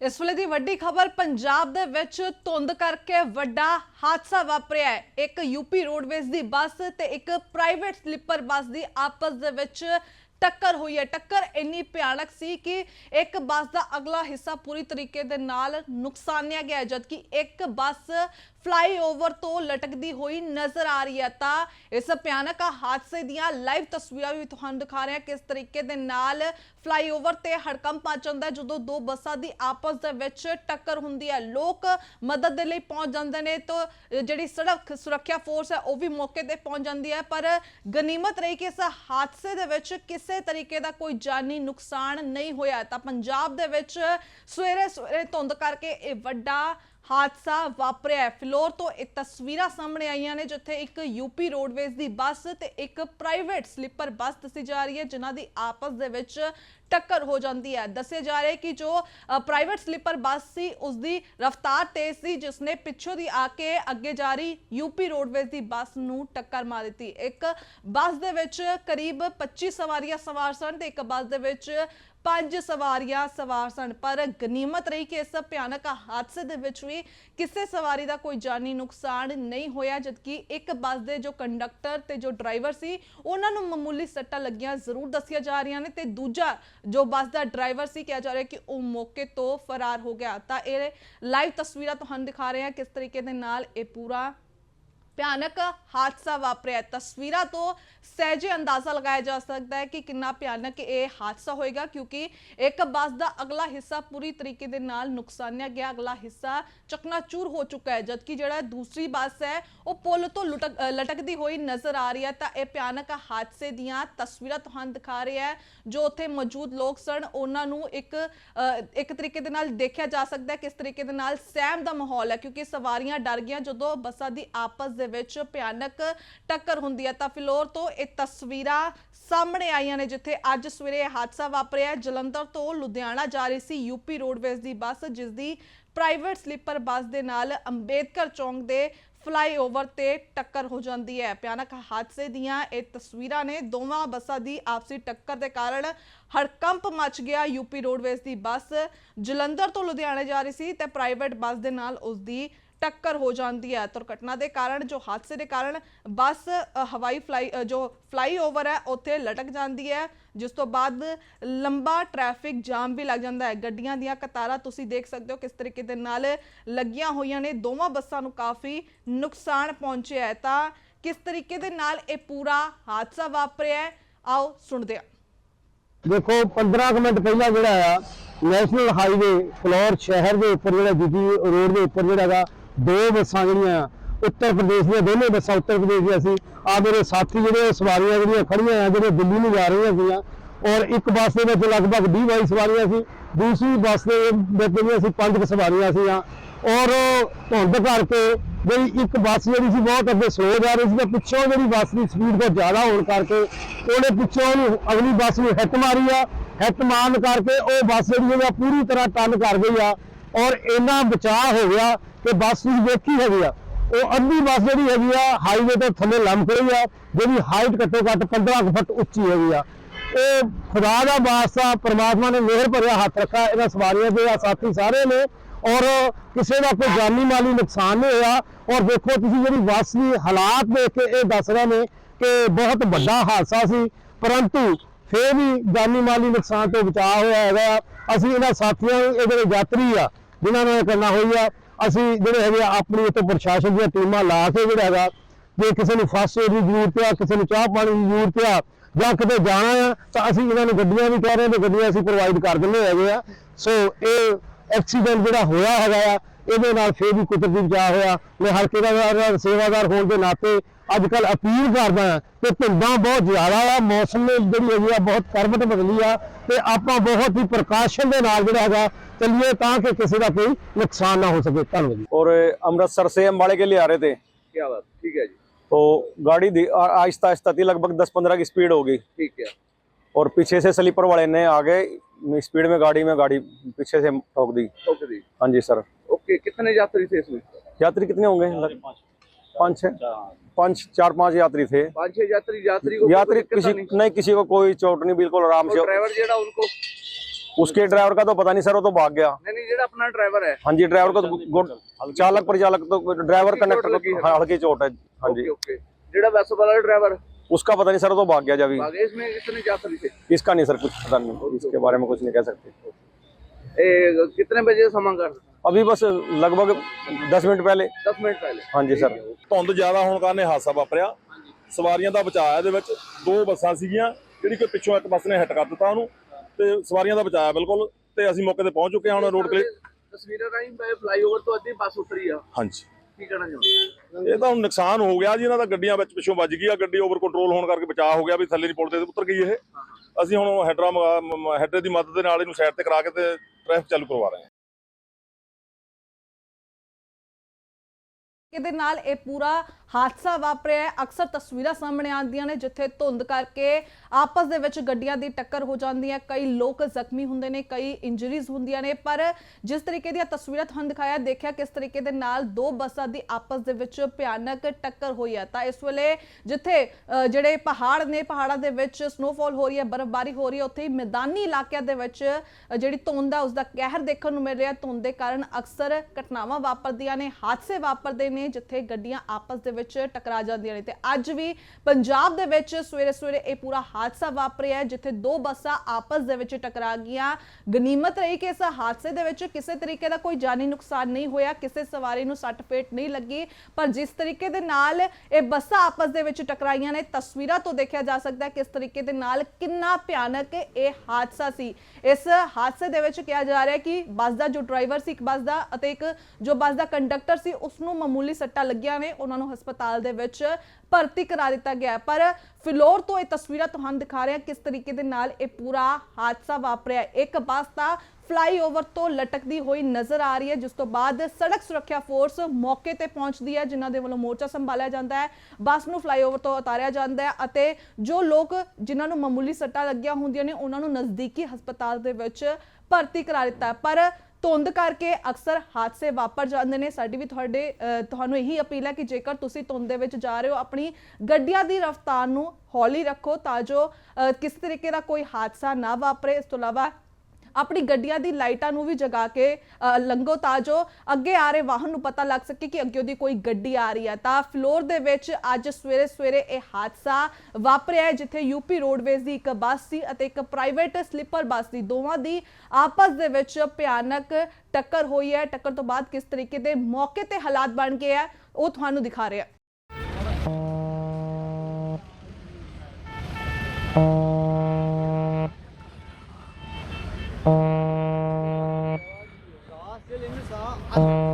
ਇਸ ਵੇਲੇ ਦੀ ਵੱਡੀ ਖਬਰ ਪੰਜਾਬ ਦੇ ਵਿੱਚ ਧੁੰਦ ਕਰਕੇ ਵੱਡਾ ਹਾਦਸਾ ਵਾਪਰਿਆ ਹੈ। ਇੱਕ ਯੂਪੀ ਰੋਡਵੇਜ਼ ਦੀ ਬੱਸ ਤੇ ਇੱਕ ਪ੍ਰਾਈਵੇਟ ਸਲੀਪਰ ਬੱਸ ਦੀ ਆਪਸ ਦੇ ਵਿੱਚ ਟੱਕਰ ਹੋਈ ਹੈ। ਟੱਕਰ ਇੰਨੀ ਭਿਆਨਕ ਸੀ ਕਿ ਇੱਕ ਬੱਸ ਦਾ ਅਗਲਾ ਹਿੱਸਾ ਪੂਰੀ ਤਰੀਕੇ ਦੇ ਨਾਲ ਨੁਕਸਾਨਿਆ ਗਿਆ, ਜਦਕਿ ਇੱਕ ਬੱਸ ਫਲਾਈਓਵਰ ਤੋਂ ਲਟਕਦੀ ਹੋਈ ਨਜ਼ਰ ਆ ਰਹੀ ਹੈ ਤਾਂ ਇਸ ਭਿਆਨਕ ਹਾਦਸੇ ਦੀਆਂ ਲਾਈਵ ਤਸਵੀਰਾਂ ਵੀ ਤੁਹਾਨੂੰ ਦਿਖਾ ਰਹੇ ਹਾਂ ਕਿਸ ਤਰੀਕੇ ਦੇ ਨਾਲ ਫਲਾਈਓਵਰ ਤੇ ਹੜਕੰਪ ਮਚ ਜਾਂਦਾ ਜਦੋਂ ਦੋ ਬੱਸਾਂ ਦੀ ਆਪਸ ਦੇ ਵਿੱਚ ਟੱਕਰ ਹੁੰਦੀ ਹੈ। ਲੋਕ ਮਦਦ ਦੇ ਲਈ ਪਹੁੰਚ ਜਾਂਦੇ ਨੇ ਤਾਂ ਜਿਹੜੀ ਸੜਕ ਸੁਰੱਖਿਆ ਫੋਰਸ ਹੈ, ਉਹ ਵੀ ਮੌਕੇ ਤੇ ਪਹੁੰਚ ਜਾਂਦੀ ਹੈ। ਪਰ ਗਨੀਮਤ ਰਹੀ ਕਿ ਇਸ ਹਾਦਸੇ ਦੇ ਵਿੱਚ ਕਿਸੇ ਤਰੀਕੇ ਦਾ ਕੋਈ ਜਾਨੀ ਨੁਕਸਾਨ ਨਹੀਂ ਹੋਇਆ ਤਾਂ ਪੰਜਾਬ ਦੇ ਵਿੱਚ ਸਵੇਰੇ ਸਵੇਰੇ ਧੁੰਦ ਕਰਕੇ ਇਹ ਵੱਡਾ ਹਾਦਸਾ ਵਾਪਰਿਆ ਹੈ। ਫਿਲੌਰ ਤੋਂ ਇਹ ਤਸਵੀਰਾਂ ਸਾਹਮਣੇ ਆਈਆਂ ਨੇ, ਜਿੱਥੇ ਇੱਕ ਯੂਪੀ ਰੋਡਵੇਜ਼ ਦੀ ਬੱਸ ਤੇ ਇੱਕ ਪ੍ਰਾਈਵੇਟ ਸਲੀਪਰ ਬੱਸ ਦੱਸੀ ਜਾ ਰਹੀ ਹੈ, ਜਿਨ੍ਹਾਂ ਦੀ ਆਪਸ ਦੇ ਵਿੱਚ ਟੱਕਰ ਹੋ ਜਾਂਦੀ ਹੈ। ਦੱਸੇ ਜਾ ਰਿਹਾ ਕਿ ਜੋ ਪ੍ਰਾਈਵੇਟ ਸਲੀਪਰ ਬੱਸ ਸੀ ਉਸ ਦੀ ਰਫ਼ਤਾਰ ਤੇਜ਼ ਸੀ ਜਿਸ ਨੇ ਪਿੱਛੋਂ ਦੀ ਆ ਕੇ ਅੱਗੇ ਜਾ ਰਹੀ ਯੂਪੀ ਰੋਡਵੇਜ਼ ਦੀ ਬੱਸ ਨੂੰ ਟੱਕਰ ਮਾਰ ਦਿੱਤੀ। ਇੱਕ ਬੱਸ ਦੇ ਵਿੱਚ ਕਰੀਬ 25 ਸਵਾਰੀਆਂ ਸਵਾਰ ਸਨ ਤੇ ਇੱਕ ਬੱਸ ਦੇ ਵਿੱਚ ਪੰਜ ਸਵਾਰੀਆਂ ਸਵਾਰ ਸਨ। ਪਰ ਗਨੀਮਤ ਰਹੀ ਕਿ ਇਸ ਭਿਆਨਕ ਹਾਦਸੇ ਦੇ ਵਿੱਚ ਵੀ ਕਿਸੇ ਸਵਾਰੀ ਦਾ ਕੋਈ ਜਾਨੀ ਨੁਕਸਾਨ ਨਹੀਂ ਹੋਇਆ, ਜਦਕਿ ਇੱਕ ਬੱਸ ਦੇ ਜੋ ਕੰਡਕਟਰ ਤੇ ਜੋ ਡਰਾਈਵਰ ਸੀ, ਉਹਨਾਂ ਨੂੰ ਮਾਮੂਲੀ ਸੱਟਾਂ ਲੱਗੀਆਂ। ਜ਼ਰੂਰ ਦੱਸੀਆਂ ਜਾ ਰਹੀਆਂ ਨੇ ਤੇ ਦੂਜਾ ਜੋ ਬੱਸ ਦਾ ਡਰਾਈਵਰ ਸੀ, ਕਿਹਾ ਜਾ ਰਿਹਾ ਕਿ ਉਹ ਮੌਕੇ ਤੋਂ ਫਰਾਰ ਹੋ ਗਿਆ। ਤਾਂ ਇਹ ਲਾਈਵ ਤਸਵੀਰਾਂ ਤੁਹਾਨੂੰ ਦਿਖਾ ਰਹੇ ਹਾਂ ਕਿਸ ਤਰੀਕੇ ਦੇ ਨਾਲ ਇਹ ਪੂਰਾ ਭਿਆਨਕ ਹਾਦਸਾ ਵਾਪਰਿਆ ਤਸਵੀਰਾਂ ਤੋਂ ਸਹਿਜੇ ਅੰਦਾਜ਼ਾ ਲਗਾਇਆ ਜਾ ਸਕਦਾ ਹੈ ਕਿ ਕਿੰਨਾ ਭਿਆਨਕ ਇਹ ਹਾਦਸਾ ਹੋਏਗਾ, ਕਿਉਂਕਿ ਇੱਕ ਬੱਸ ਦਾ ਅਗਲਾ ਹਿੱਸਾ ਪੂਰੀ ਤਰੀਕੇ ਦੇ ਨਾਲ ਨੁਕਸਾਨਿਆ ਗਿਆ। ਅਗਲਾ ਹਿੱਸਾ ਚਕਨਾਚੂਰ ਹੋ ਚੁੱਕਾ ਹੈ, ਜਦਕਿ ਜਿਹੜਾ ਦੂਸਰੀ ਬੱਸ ਹੈ, ਉਹ ਪੁਲ ਤੋਂ ਲਟਕਦੀ ਹੋਈ ਨਜ਼ਰ ਆ ਰਹੀ ਹੈ। ਤਾਂ ਇਹ ਭਿਆਨਕ ਹਾਦਸੇ ਦੀਆਂ ਤਸਵੀਰਾਂ ਤੁਹਾਨੂੰ ਦਿਖਾ ਰਿਹਾ ਹੈ, ਜੋ ਉੱਥੇ ਮੌਜੂਦ ਲੋਕ ਸਨ। ਉਹਨਾਂ ਨੂੰ ਇੱਕ ਇੱਕ ਤਰੀਕੇ ਦੇ ਨਾਲ ਦੇਖਿਆ ਜਾ ਸਕਦਾ ਹੈ, ਕਿਸ ਤਰੀਕੇ ਦੇ ਨਾਲ ਸਹਿਮ ਦਾ ਮਾਹੌਲ ਹੈ, ਕਿਉਂਕਿ ਸਵਾਰੀਆਂ ਡਰ ਗਈਆਂ ਜਦੋਂ ਬੱਸਾਂ ਦੀ ਆਪਸ ਦੇ ਵਿੱਚ ਭਿਆਨਕ ਟੱਕਰ ਹੁੰਦੀ ਹੈ। ਤਾਂ ਫਿਲੌਰ ਤੋਂ ਇਹ ਤਸਵੀਰਾਂ ਸਾਹਮਣੇ ਆਈਆਂ ਨੇ, ਜਿੱਥੇ ਅੱਜ ਸਵੇਰੇ ਹਾਦਸਾ ਵਾਪਰਿਆ ਜਲੰਧਰ ਤੋਂ ਲੁਧਿਆਣਾ ਜਾ ਰਹੀ ਸੀ ਯੂਪੀ ਰੋਡਵੇਜ਼ ਦੀ ਬੱਸ ਜਿਸ ਦੀ ਪ੍ਰਾਈਵੇਟ ਸਲੀਪਰ ਬੱਸ ਦੇ ਨਾਲ ਅੰਬੇਦਕਰ ਚੌਂਕ ਦੇ ਫਲਾਈਓਵਰ ਤੇ ਟੱਕਰ ਹੋ ਜਾਂਦੀ ਹੈ। ਭਿਆਨਕ ਹਾਦਸੇ ਦੀਆਂ ਇਹ ਤਸਵੀਰਾਂ ਨੇ ਦੋਵਾਂ ਬੱਸਾਂ ਦੀ ਆਪਸੀ ਟੱਕਰ ਦੇ ਕਾਰਨ ਹੜਕੰਪ ਮਚ ਗਿਆ। ਯੂਪੀ ਰੋਡਵੇਜ਼ ਦੀ ਬੱਸ ਜਲੰਧਰ ਤੋਂ ਲੁਧਿਆਣੇ ਜਾ ਰਹੀ ਸੀ ਤੇ ਪ੍ਰਾਈਵੇਟ ਬੱਸ ਦੇ ਨਾਲ ਉਸ ਦੀ ਟੱਕਰ ਹੋ ਜਾਂਦੀ ਹੈ ਦੁਰਘਟਨਾ ਦੇ ਕਾਰਨ, ਜੋ ਹਾਦਸੇ ਦੇ ਕਾਰਨ ਬੱਸ ਹਵਾਈ ਫਲਾਈ ਜੋ ਫਲਾਈਓਵਰ ਹੈ, ਉੱਥੇ ਲਟਕ ਜਾਂਦੀ ਹੈ। ਜਿਸ ਤੋਂ ਬਾਅਦ ਲੰਬਾ ਟ੍ਰੈਫਿਕ ਜਾਮ ਵੀ ਲੱਗ ਜਾਂਦਾ ਹੈ। ਗੱਡੀਆਂ ਦੀਆਂ ਕਤਾਰਾਂ ਤੁਸੀਂ ਦੇਖ ਸਕਦੇ ਹੋ ਕਿਸ ਤਰੀਕੇ ਦੇ ਨਾਲ ਲੱਗੀਆਂ ਹੋਈਆਂ ਨੇ। ਦੋਵਾਂ ਬੱਸਾਂ ਨੂੰ ਕਾਫੀ ਨੁਕਸਾਨ ਪਹੁੰਚਿਆ ਹੈ। ਤਾਂ ਕਿਸ ਤਰੀਕੇ ਦੇ ਨਾਲ ਇਹ ਪੂਰਾ ਹਾਦਸਾ ਵਾਪਰਿਆ ਹੈ? ਆਓ ਸੁਣਦੇ ਹਾਂ। ਦੇਖੋ 15 ਕੁ ਮਿੰਟ ਪਹਿਲਾਂ ਜਿਹੜਾ ਆ, ਨੈਸ਼ਨਲ ਹਾਈਵੇ, ਫਲੋਰ ਸ਼ਹਿਰ ਦੇ ਉੱਪਰ ਜਿਹੜਾ, ਜੀਟੀ ਰੋਡ ਦੇ ਉੱਪਰ ਜਿਹੜਾ ਹੈਗਾ ਦੋ ਬੱਸਾਂ ਜਿਹੜੀਆਂ ਆ, ਉੱਤਰ ਪ੍ਰਦੇਸ਼ ਦੀਆਂ ਦੋਨੇ ਬੱਸਾਂ ਉੱਤਰ ਪ੍ਰਦੇਸ਼ ਦੀਆਂ ਸੀ। ਆ ਮੇਰੇ ਸਾਥੀ ਜਿਹੜੇ ਸਵਾਰੀਆਂ ਜਿਹੜੀਆਂ ਖੜੀਆਂ ਆ ਜਿਹੜੇ ਦਿੱਲੀ ਨੂੰ ਜਾ ਰਹੀਆਂ ਸੀਗੀਆਂ ਔਰ ਇੱਕ ਬੱਸ ਦੇ ਵਿੱਚ ਲਗਭਗ 20 22 ਸਵਾਰੀਆਂ ਸੀ ਦੂਸਰੀ ਬੱਸ ਦੇ ਵਿੱਚ ਜਿਹੜੀਆਂ ਸੀ ਪੰਜ ਕੁ ਸਵਾਰੀਆਂ ਸੀਗੀਆਂ। ਔਰ ਧੁੰਦ ਕਰਕੇ ਜਿਹੜੀ ਇੱਕ ਬੱਸ ਜਿਹੜੀ ਸੀ ਬਹੁਤ ਅੱਗੇ ਸਲੋ ਜਾ ਰਹੀ ਸੀ ਤੇ ਪਿੱਛੋਂ ਜਿਹੜੀ ਬੱਸ ਦੀ ਸਪੀਡ ਬਹੁਤ ਜ਼ਿਆਦਾ ਹੋਣ ਕਰਕੇ ਉਹਨੇ ਪਿੱਛੋਂ ਉਹਨੂੰ ਅਗਲੀ ਬੱਸ ਨੂੰ ਹਿੱਟ ਮਾਰੀ ਆ। ਹਿੱਟ ਮਾਰਨ ਕਰਕੇ ਉਹ ਬੱਸ ਜਿਹੜੀ ਹੈਗੀ ਆ ਪੂਰੀ ਤਰ੍ਹਾਂ ਟੱਲ ਕਰ ਗਈ ਆ। ਔਰ ਇੰਨਾ ਬਚਾਅ ਹੋ ਗਿਆ ਕਿ ਬੱਸ ਦੀ ਵੇਖੀ ਹੈਗੀ ਆ। ਉਹ ਅੱਧੀ ਬੱਸ ਜਿਹੜੀ ਹੈਗੀ ਆ ਹਾਈਵੇ ਤੋਂ ਥੱਲੇ ਲੰਮਕ ਰਹੀ ਆ, ਜਿਹਦੀ ਹਾਈਟ ਘੱਟੋ ਘੱਟ 15 ਕੁ ਫੁੱਟ ਉੱਚੀ ਹੈਗੀ ਆ। ਇਹ ਖੁਦਾ ਦਾ ਵਾਸਤਾ ਪ੍ਰਮਾਤਮਾ ਨੇ ਮਿਹਰ ਭਰਿਆ ਹੱਥ ਰੱਖਾ ਇਹਨਾਂ ਸਵਾਰੀਆਂ ਦੇ ਆ, ਸਾਥੀ ਸਾਰੇ ਨੇ। ਔਰ ਕਿਸੇ ਦਾ ਕੋਈ ਜਾਨੀ ਮਾਲੀ ਨੁਕਸਾਨ ਨਹੀਂ ਹੋਇਆ। ਔਰ ਦੇਖੋ ਤੁਸੀਂ ਜਿਹੜੀ ਬੱਸ ਦੀ ਹਾਲਾਤ ਦੇਖ ਕੇ ਇਹ ਦੱਸ ਰਹੇ ਨੇ ਕਿ ਬਹੁਤ ਵੱਡਾ ਹਾਦਸਾ ਸੀ। ਪਰੰਤੂ ਫੇਰ ਵੀ ਜਾਨੀ ਮਾਲੀ ਨੁਕਸਾਨ ਤੋਂ ਬਚਾਅ ਹੋਇਆ ਹੈਗਾ। ਆ। ਅਸੀਂ ਇਹਨਾਂ ਸਾਥੀਆਂ ਨੂੰ, ਇਹ ਜਿਹੜੇ ਯਾਤਰੀ ਆ, ਜਿਨ੍ਹਾਂ ਨੇ ਇਹ ਕਰਨਾ ਹੋਈ ਆ ਅਸੀਂ ਜਿਹੜੇ ਹੈਗੇ ਆ, ਆਪਣੀ ਉੱਤੇ ਪ੍ਰਸ਼ਾਸਨ ਦੀਆਂ ਟੀਮਾਂ ਲਾ ਕੇ ਜਿਹੜਾ ਹੈਗਾ, ਜੇ ਕਿਸੇ ਨੂੰ ਫਸਟ ਏਡ ਦੀ ਜ਼ਰੂਰਤ ਆ, ਕਿਸੇ ਨੂੰ ਚਾਹ ਪਾਣੀ ਦੀ ਜ਼ਰੂਰਤ ਆ, ਜਾਂ ਕਿਤੇ ਜਾਣਾ ਆ, ਤਾਂ ਅਸੀਂ ਇਹਨਾਂ ਨੂੰ ਗੱਡੀਆਂ ਵੀ ਕਹਿ ਰਹੇ ਨੇ ਗੱਡੀਆਂ ਅਸੀਂ ਪ੍ਰੋਵਾਈਡ ਕਰ ਦਿੰਦੇ ਹੈਗੇ ਆ। ਸੋ ਇਹ ਐਕਸੀਡੈਂਟ ਜਿਹੜਾ ਹੋਇਆ ਹੈਗਾ ਆ, ਇਹਦੇ ਨਾਲ ਫੇਰ ਵੀ ਕੁਦਰਤੀ ਬਚਾਅ ਹੋਇਆ। ਮੈਂ ਹਲਕੇ ਦਾ ਸੇਵਾਦਾਰ ਹੋਣ ਦੇ ਨਾਤੇ ਅੱਜ ਕੱਲ ਅਪੀਲ ਕਰਦਾ ਹਾਂ ਕਿ ਧੁੰਦਾਂ ਬਹੁਤ ਜ਼ਿਆਦਾ ਆ, ਮੌਸਮ ਨੇ ਜਿਹੜੀ ਹੈਗੀ ਆ, ਬਹੁਤ ਕਰਵਟ ਬਦਲੀ ਆ, ਤੇ ਆਪਾਂ ਬਹੁਤ ਹੀ ਪ੍ਰਕਾਸ਼ਨ ਦੇ ਨਾਲ ਜਿਹੜਾ ਹੈਗਾ चलिए ताकि किसी का कोई नुकसान ना हो सके। धन्यवाद। और अमृतसर से अम्बाड़े के लिए आ रहे थे। क्या बात ठीक है जी। तो गाड़ी आहिस्ता आहिस्ता थी लगभग दस पंद्रह की स्पीड होगी। ठीक है। और पीछे से स्लीपर वाले ने आगे स्पीड में गाड़ी में गाड़ी पीछे से ठोक दी। ठोक दी। हाँ जी सर। ओके कितने यात्री थे इसमें? यात्री कितने होंगे? पाँच। छः? पाँच चार पाँच यात्री थे। पाँच छः यात्री यात्री को यात्री किसी नहीं। किसी को कोई चोट नहीं बिल्कुल आराम से। ड्राइवर जो उनको उसके ड्राइवर का तो पता नहीं सर वो तो भाग गया नहीं नहीं जेड़ा अपना ड्राइवर है हाँ जी ड्राइवर को चालक परिचालक तो ड्राइवर कंडक्टर को हल्की चोट है हाँ जी जेड़ा वैसो वाला ड्राइवर उसका पता नहीं सर तो भाग गया जब इसमें किसने क्या सर्विस इसका नहीं सर कुछ पता नहीं इसके बारे में कुछ नहीं कह सकते ए, कितने बजे समा कर ਅਭੀ ਬਸ ਲਗਭਗ 10 ਮਿੰਟ ਪਹਿਲੇ 10 ਮਿੰਟ ਪਹਿਲੇ ਹਾਂਜੀ ਸਰ ਧੁੰਦ ਜ਼ਿਆਦਾ ਹੋਣ ਕਾਰਨ ਇਹ ਹਾਦਸਾ ਵਾਪਰਿਆ ਸਵਾਰੀਆਂ ਦਾ ਬਚਾਅ ਇਹਦੇ ਵਿੱਚ ਦੋ ਬੱਸਾਂ ਸੀਗੀਆਂ ਜਿਹੜੀ ਕਿ ਪਿੱਛੋਂ ਇੱਕ ਬੱਸ ਨੇ ਹਿੱਟ ਕਰ ਦਿੱਤਾ ਉਹਨੂੰ ਤੇ ਸਵਾਰੀਆਂ ਦਾ ਬਚਾਅ ਬਿਲਕੁਲ। ਤੇ ਅਸੀਂ ਮੌਕੇ ਤੇ ਪਹੁੰਚ ਚੁੱਕੇ ਹਾਂ ਹੁਣ ਰੋਡ ਕਲੇ ਤਸਵੀਰਾਂ ਰਾਹੀਂ ਫਲਾਈਓਵਰ ਤੋਂ ਅੱਧੀ ਬੱਸ ਉਤਰੀ ਆ। ਹਾਂਜੀ। ਕੀ ਕਹਿਣਾ ਚਾਹੁੰਦੇ ਇਹ ਤਾਂ ਹੁਣ ਨੁਕਸਾਨ ਹੋ ਗਿਆ ਜੀ ਇਹਨਾਂ ਦਾ ਗੱਡੀਆਂ ਵਿੱਚ ਪਿੱਛੋਂ ਵੱਜ ਗਈ ਆ ਗੱਡੀ ਓਵਰ ਕੰਟਰੋਲ ਹੋਣ ਕਰਕੇ ਬਚਾਅ ਹੋ ਗਿਆ ਵੀ ਥੱਲੇ ਨਹੀਂ ਪੁਲ ਤੇ ਉਤਰ ਗਈ ਇਹ। ਅਸੀਂ ਹੁਣ ਹੈਡਰਾ ਮ- ਮ- ਹੈਡਰੇ ਦੀ ਮਦਦ ਦੇ ਨਾਲ ਇਹਨੂੰ ਸਾਈਡ ਤੇ ਕਰਾ ਕੇ ਤੇ ਟ੍ਰੈਫਿਕ ਚਾਲੂ ਕਰਵਾ ਰਹੇ ਹਾਂ। ਦੇ ਨਾਲ ਇਹ ਪੂਰਾ ਹਾਦਸਾ ਵਾਪਰਿਆ ਹੈ। ਅਕਸਰ ਤਸਵੀਰਾਂ ਸਾਹਮਣੇ ਆਉਂਦੀਆਂ ਨੇ ਜਿੱਥੇ ਧੁੰਦ ਕਰਕੇ ਆਪਸ ਦੇ ਵਿੱਚ ਗੱਡੀਆਂ ਦੀ ਟੱਕਰ ਹੋ ਜਾਂਦੀ ਹੈ। ਕਈ ਲੋਕ ਜ਼ਖਮੀ ਹੁੰਦੇ ਨੇ ਕਈ ਇੰਜਰੀਜ਼ ਹੁੰਦੀਆਂ ਨੇ। ਪਰ ਜਿਸ ਤਰੀਕੇ ਦੀਆਂ ਤਸਵੀਰਾਂ ਤੁਹਾਨੂੰ ਦਿਖਾਇਆ ਦੇਖਿਆ ਕਿਸ ਤਰੀਕੇ ਦੇ ਨਾਲ ਦੋ ਬੱਸਾਂ ਦੀ ਆਪਸ ਦੇ ਵਿੱਚ ਭਿਆਨਕ ਟੱਕਰ ਹੋਈ ਹੈ। ਤਾਂ ਇਸ ਵੇਲੇ ਜਿੱਥੇ ਅ, ਜਿਹੜੇ ਪਹਾੜ ਨੇ ਪਹਾੜਾਂ ਦੇ ਵਿੱਚ ਸਨੋਫਾਲ ਹੋ ਰਹੀ ਹੈ ਬਰਫ਼ਬਾਰੀ ਹੋ ਰਹੀ ਹੈ ਉੱਥੇ ਹੀ ਮੈਦਾਨੀ ਇਲਾਕਿਆਂ ਦੇ ਵਿੱਚ ਜਿਹੜੀ ਧੁੰਦ ਹੈ ਉਸ ਦਾ ਕਹਿਰ ਦੇਖਣ ਨੂੰ ਮਿਲ ਰਿਹਾ ਧੁੰਦ ਦੇ ਕਾਰਨ ਅਕਸਰ ਘਟਨਾਵਾਂ ਵਾਪਰਦੀਆਂ ਨੇ ਹਾਦਸੇ ਵਾਪਰਦੇ ਨੇ। ਜਿੱਥੇ ਗੱਡੀਆਂ ਆਪਸ ਦੇ ਵਿੱਚ ਟਕਰਾ ਜਾਂਦੀਆਂ ਨੇ ਤੇ ਅੱਜ ਵੀ ਪੰਜਾਬ ਦੇ ਵਿੱਚ ਸਵੇਰੇ ਸਵੇਰੇ ਇਹ ਪੂਰਾ ਹਾਦਸਾ ਵਾਪਰਿਆ ਜਿੱਥੇ ਦੋ ਬੱਸਾਂ ਆਪਸ ਦੇ ਵਿੱਚ ਟਕਰਾ ਗਈਆਂ। ਗਨੀਮਤ ਰਹੀ ਕਿ ਇਸ ਹਾਦਸੇ ਦੇ ਵਿੱਚ ਕਿਸੇ ਤਰੀਕੇ ਦਾ ਕੋਈ ਜਾਨੀ ਨੁਕਸਾਨ ਨਹੀਂ ਹੋਇਆ, ਕਿਸੇ ਸਵਾਰੀ ਨੂੰ ਸੱਟ ਫੇਟ ਨਹੀਂ ਲੱਗੀ, ਪਰ ਜਿਸ ਤਰੀਕੇ ਦੇ ਨਾਲ ਇਹ ਬੱਸਾਂ ਆਪਸ ਦੇ ਵਿੱਚ ਟਕਰਾਈਆਂ ਨੇ, ਤਸਵੀਰਾਂ ਤੋਂ ਦੇਖਿਆ ਜਾ ਸਕਦਾ ਹੈ ਕਿਸ ਤਰੀਕੇ ਦੇ ਨਾਲ ਕਿੰਨਾ ਭਿਆਨਕ ਇਹ ਹਾਦਸਾ ਸੀ। ਇਸ ਹਾਦਸੇ ਦੇ ਵਿੱਚ ਕਿਹਾ ਜਾ ਰਿਹਾ ਕਿ ਬੱਸ ਦਾ ਜੋ ਡਰਾਈਵਰ ਸੀ, ਇੱਕ ਬੱਸ ਦਾ ਅਤੇ ਇੱਕ ਜੋ ਬੱਸ ਦਾ ਕੰਡਕਟਰ ਸੀ ਉਸ ਨੂੰ ਮਾਮੂਲੀ ਸੱਟਾਂ ਲੱਗੀਆਂ ਨੇ ਉਹਨਾਂ ਨੂੰ ਹਸਪਤਾਲ ਦੇ ਵਿੱਚ ਭਰਤੀ ਕਰਾ ਦਿੱਤਾ ਗਿਆ ਪਰ ਫਿਲੌਰ ਤੋਂ ਇਹ ਤਸਵੀਰਾਂ ਤੁਹਾਨੂੰ ਦਿਖਾ ਰਹੇ ਹਾਂ ਕਿਸ ਤਰੀਕੇ ਦੇ ਨਾਲ ਇਹ ਪੂਰਾ ਹਾਦਸਾ ਵਾਪਰਿਆ ਇੱਕ ਬੱਸ ਤਾਂ ਫਲਾਈਓਵਰ ਤੋਂ ਲਟਕਦੀ ਹੋਈ ਨਜ਼ਰ ਆ ਰਹੀ ਹੈ, ਜਿਸ ਤੋਂ ਬਾਅਦ ਸੜਕ ਸੁਰੱਖਿਆ ਫੋਰਸ ਮੌਕੇ ਤੇ ਪਹੁੰਚਦੀ ਹੈ, ਜਿਨ੍ਹਾਂ ਦੇ ਵੱਲੋਂ ਮੋਰਚਾ ਸੰਭਾਲਿਆ ਜਾਂਦਾ ਹੈ। ਬੱਸ ਨੂੰ ਫਲਾਈਓਵਰ ਤੋਂ ਉਤਾਰਿਆ ਜਾਂਦਾ ਹੈ ਅਤੇ ਜੋ ਲੋਕ ਜਿਨ੍ਹਾਂ ਨੂੰ ਮਾਮੂਲੀ ਸੱਟਾਂ ਲੱਗੀਆਂ ਹੁੰਦੀਆਂ ਨੇ, ਉਹਨਾਂ ਨੂੰ ਨਜ਼ਦੀਕੀ ਹਸਪਤਾਲ ਦੇ ਵਿੱਚ ਭਰਤੀ ਕਰਾ ਦਿੱਤਾ ਪਰ ਧੁੰਦ ਕਰਕੇ ਅਕਸਰ ਹਾਦਸੇ ਵਾਪਰ ਜਾਂਦੇ ਨੇ। ਸਾਡੀ ਵੀ ਤੁਹਾਡੇ ਅਹ, ਤੁਹਾਨੂੰ ਇਹੀ ਅਪੀਲ ਹੈ ਕਿ ਜੇਕਰ ਤੁਸੀਂ ਧੁੰਦ ਦੇ ਵਿੱਚ ਜਾ ਰਹੇ ਹੋ ਆਪਣੀ ਗੱਡੀਆਂ ਦੀ ਰਫ਼ਤਾਰ ਨੂੰ ਹੌਲੀ ਰੱਖੋ ਤਾਂ ਜੋ ਅਹ, ਕਿਸੇ ਤਰੀਕੇ ਦਾ ਕੋਈ ਹਾਦਸਾ ਨਾ ਵਾਪਰੇ। ਇਸ ਤੋਂ ਇਲਾਵਾ ਆਪਣੀ ਗੱਡੀਆਂ ਦੀ ਲਾਈਟਾਂ ਨੂੰ ਵੀ ਜਗਾ ਕੇ ਲੰਘੋ ਤਾਂ ਜੋ ਅੱਗੇ ਆ ਰਹੇ ਵਾਹਨ ਨੂੰ ਪਤਾ ਲੱਗ ਸਕੇ ਕਿ ਅੱਗੇ ਉਹਦੀ ਕੋਈ ਗੱਡੀ ਆ ਰਹੀ ਹੈ। ਤਾਂ ਫਲੋਰ ਦੇ ਵਿੱਚ ਅੱਜ ਸਵੇਰੇ ਸਵੇਰੇ ਇਹ ਹਾਦਸਾ ਵਾਪਰਿਆ ਜਿੱਥੇ ਯੂਪੀ ਰੋਡਵੇਜ਼ ਦੀ ਇੱਕ ਬੱਸ ਸੀ ਅਤੇ ਇੱਕ ਪ੍ਰਾਈਵੇਟ ਸਲੀਪਰ ਬੱਸ ਸੀ। ਦੋਵਾਂ ਦੀ ਆਪਸ ਦੇ ਵਿੱਚ ਭਿਆਨਕ ਟੱਕਰ ਹੋਈ ਹੈ। ਟੱਕਰ ਤੋਂ ਬਾਅਦ ਕਿਸ ਤਰੀਕੇ ਦੇ ਮੌਕੇ ਤੇ ਹਾਲਾਤ ਬਣ ਗਏ ਹੈ, ਉਹ ਤੁਹਾਨੂੰ ਦਿਖਾ ਰਿਹਾ। Sağa, silini sağa.